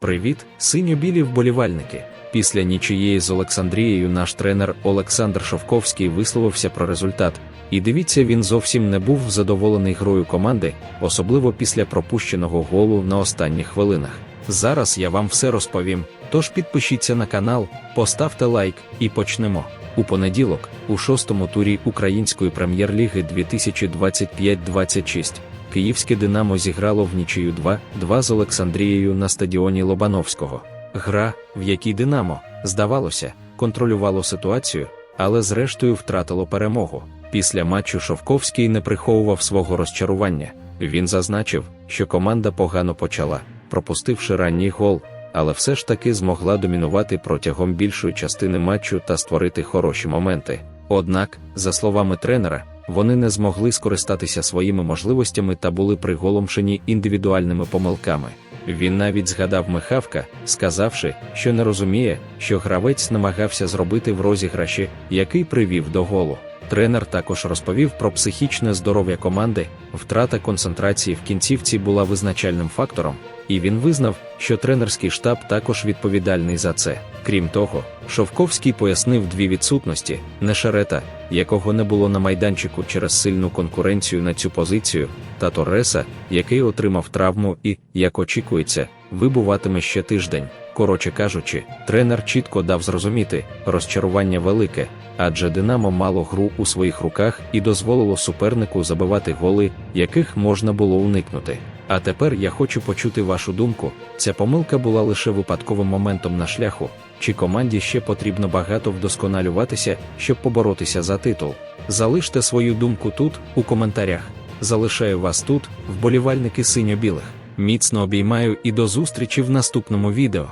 Привіт, синьо-білі вболівальники. Після нічиєї з Олександрією наш тренер Олександр Шовковський висловився про результат. І дивіться, він зовсім не був задоволений грою команди, особливо після пропущеного голу на останніх хвилинах. Зараз я вам все розповім. Тож підпишіться на канал, поставте лайк і почнемо. У понеділок, у шостому турі Української прем'єр-ліги 2025-26, Київське Динамо зіграло в нічию 2-2 з Олександрією на стадіоні Лобановського. Гра, в якій Динамо, здавалося, контролювало ситуацію, але зрештою втратило перемогу. Після матчу Шовковський не приховував свого розчарування. Він зазначив, що команда погано почала, пропустивши ранній гол, але все ж таки змогла домінувати протягом більшої частини матчу та створити хороші моменти. Однак, за словами тренера, вони не змогли скористатися своїми можливостями та були приголомшені індивідуальними помилками. Він навіть згадав Михавка, сказавши, що не розуміє, що гравець намагався зробити в розіграші, який привів до голу. Тренер також розповів про психічне здоров'я команди, втрата концентрації в кінцівці була визначальним фактором, і він визнав, що тренерський штаб також відповідальний за це. Крім того, Шовковський пояснив дві відсутності: Нешарета, якого не було на майданчику через сильну конкуренцію на цю позицію, та Торреса, який отримав травму і, як очікується, вибуватиме ще тиждень. Коротше кажучи, тренер чітко дав зрозуміти, розчарування велике, адже Динамо мало гру у своїх руках і дозволило супернику забивати голи, яких можна було уникнути. А тепер я хочу почути вашу думку: ця помилка була лише випадковим моментом на шляху, чи команді ще потрібно багато вдосконалюватися, щоб поборотися за титул. Залиште свою думку тут, у коментарях. Залишаю вас тут, вболівальники синьо-білих. Міцно обіймаю і до зустрічі в наступному відео.